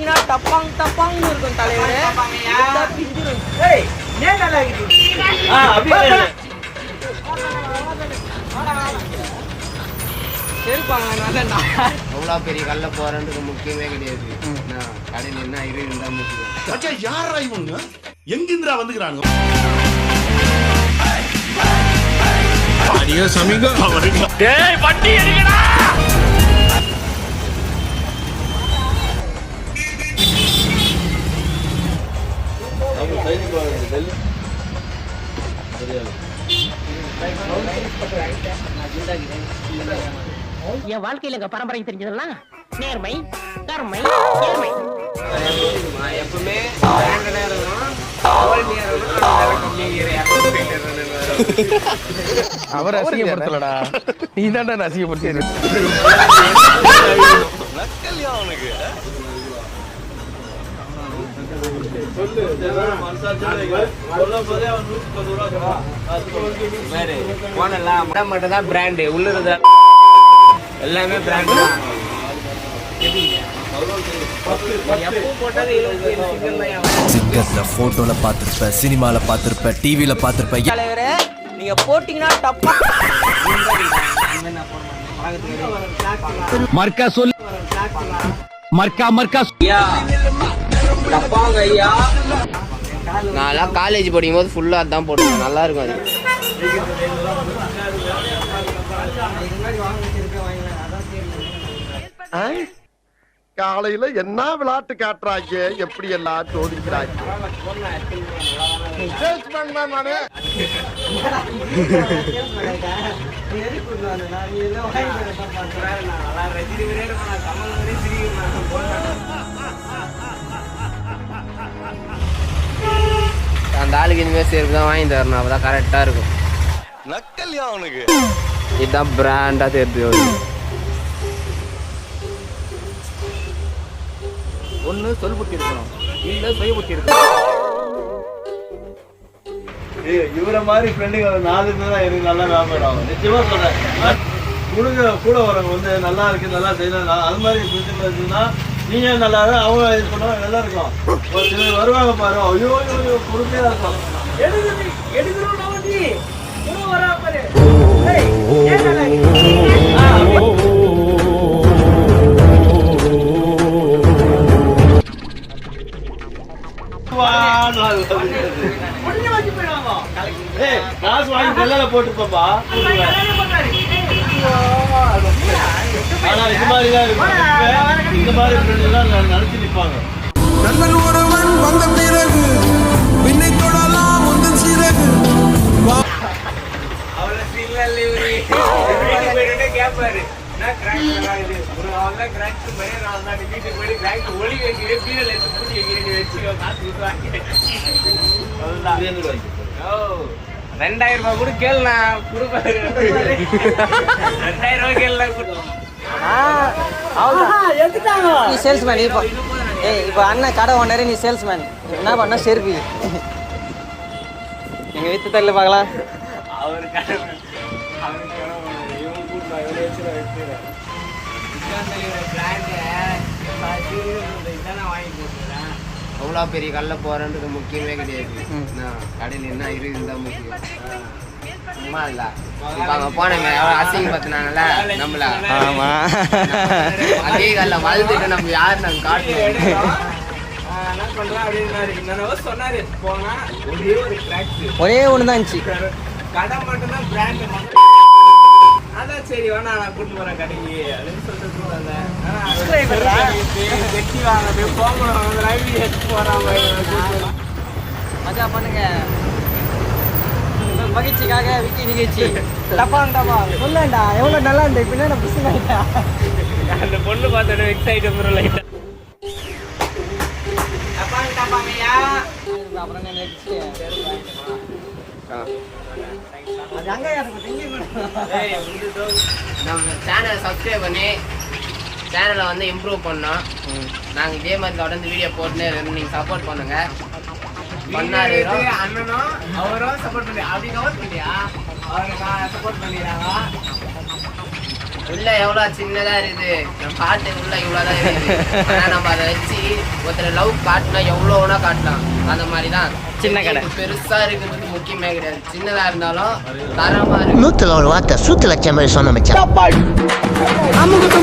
போட்டிங்கன்னா டப்பாங் டப்பாங்னு இருக்கும் தலைவரே. பிஞ்சிரும். செருப்பாங்க நல்லண்ணா அவ்வளோ பெரிய கல்ல போறதுக்கு முக்கியமே கிடையாது. நான் கடையில் என்ன இரு இருந்தா முக்கியம் அச்சா யாரா இவங்க? எங்கிந்திரா வந்துக்கிறாங்க? என் வாழ்க்கையில எங்க பரம்பரை தெரிஞ்சதெல்லாம் நேர்மை கருமை நான் எப்பவுமே. அவர் அசிங்கப்படுத்தலடா. நீ தான்டா அசிங்கப்படுத்தி மட்டும் தான் brand, உள்ள எல்லாமே brand தான். சிங்கர்ல போட்டோல பார்த்திருப்ப சினிமால பார்த்திருப்ப டிவில தலைவரே நீங்க போட்டிங்கன்னா டப்பா மர்க்கா சொல்லு மர்க்கா மர்க்கா டப்பாங்க ஐயா. நான்லாம் காலேஜ் படிக்கும் போது ஃபுல்லா அதான் போட்டுருக்கேன் நல்லா இருக்கும் அது. காலையில என்ன விளையாட்டு காட்டுறாங்க எப்படி எல்லாம் சோதிக்கிறாங்க நானு இனிமேல் சேர்ப்பு தான் வாங்கி தரணும் அப்பதான் கரெக்டா இருக்கும். நக்கல்யா அவனுக்கு. இதுதான் பிராண்டா வருது ஒண்ணு சொல் புத்தி இருக்கணும். இல்ல சுய புத்தி இருக்கணும். இவரை மாதிரி ஃப்ரெண்டுங்க ஒரு நாலு பேர் தான் எனக்கு நல்லா ஞாபகம் ஆகும் நிச்சயமா சொல்றேன். கொடுங்க கூட வரவங்க வந்து நல்லா இருக்கு நல்லா செய்யலாம் அது மாதிரி ஃப்ரெண்டுங்க இருந்ததுன்னா நீங்க நல்லா அவங்க இது பண்ணா நல்லா இருக்கும். ஒரு சிலர் வருவாங்க பாரு ஐயோ ஐயோ ஐயோ பொறுமையா இருக்கும். காசு வாங்கி வெள்ளால போட்டுப்பா ஆனா இது மாதிரி தான் இருக்கும். இந்த மாதிரி நினைச்சு நிப்பாங்க. நண்பன் ஒருவன் வந்த பிறகு அவ்வளவு இவரு. வீட்டுக்கு போயிட்டு கேட்பாரு. என்ன நல்லா ஒரு தான் வீட்டுக்கு போயிட்டு ஒளி வைக்கிறேன், எடுத்து பூட்டி வைக்கிறேன், வச்சுக்கோ, காசு ஓ, ரெண்டாயிரம் ரூபாய் கூட கேளுண்ணா கொடுப்பாரு ரெண்டாயிரம் ரூபாய் கேளுண்ணா கொடு. நீ சேல்ஸ்மேன் இப்போ ஏய் இப்போ அண்ணன் கடை ஓனரு நீ சேல்ஸ்மேன் என்ன பண்ண செருப்பி எங்க வித்து தரல பார்க்கலாம் அவரு கடமை அவரு கடமை இவன் கூட்டு வா, இவனை வச்சு நான் எடுத்துக்கிறேன். அவ்வளோ பெரிய கல்ல போறதுக்கு முக்கியமே கிடையாது. நான் கடையில் என்ன இருக்குன்னு தான் முக்கியம். சும்மா இல்ல. அங்க போனமே அசிங்க பத்தினாங்கல்ல நம்மள. ஆமா. அதே கல்ல வளர்ந்துட்டு நம்ம யாரு நாங்க காட்டணும் ஒரே ஒன்று தான் இருந்துச்சு. கடை மட்டும்தான் பிராண்ட் அதான் சரி வேணா நான் கூட்டு போறேன் கடைக்கு. அப்படின்னு சொல்லிட்டு. ஆனா, வெட்டி வாங்க போகணும் ரவி எடுத்து போறான் மஜா பண்ணுங்க. மகிழ்ச்சிக்காக விக்கி நிகழ்ச்சி. டப்பா சொல்லண்டா எவ்வளோ நல்லா இருந்த இப்போ என்ன அந்த பொண்ணு பார்த்தோட ஆயிட்டு. ப்ரோ லைட்டா டப்பாங்க டப்பாங்கய்யா அப்புறம் அங்கே நம்ம சேனலை சப்ஸ்கிரைப் பண்ணி சேனலை வந்து இம்ப்ரூவ் பண்ணோம். நாங்கள் இதே மாதிரி தொடர்ந்து வீடியோ போட்டுனே இருக்கோம். நீங்கள் சப்போர்ட் பண்ணுங்க. பண்ணாரு அண்ணனும் அவரும் சப்போர்ட் பண்ணி அப்படி கவர் பண்ணியா? அவருக்கு சப்போர்ட் பண்ணிடுறாங்க உள்ள எவ்வளவு சின்னதா இருக்குது. நம்ம ஹார்ட் உள்ள இவ்வளவுதான் இருக்குது. ஆனா நம்ம அதை வச்சு ஒருத்தர் லவ் காட்டினா எவ்வளவு வேணா காட்டலாம். அந்த மாதிரி தான் சின்ன கடை. பெருசா இருக்கிறது நூத்துல ஒரு வார்த்தை சூத்துல வச்ச மாதிரி சொன்ன மச்சான். அமுக்கு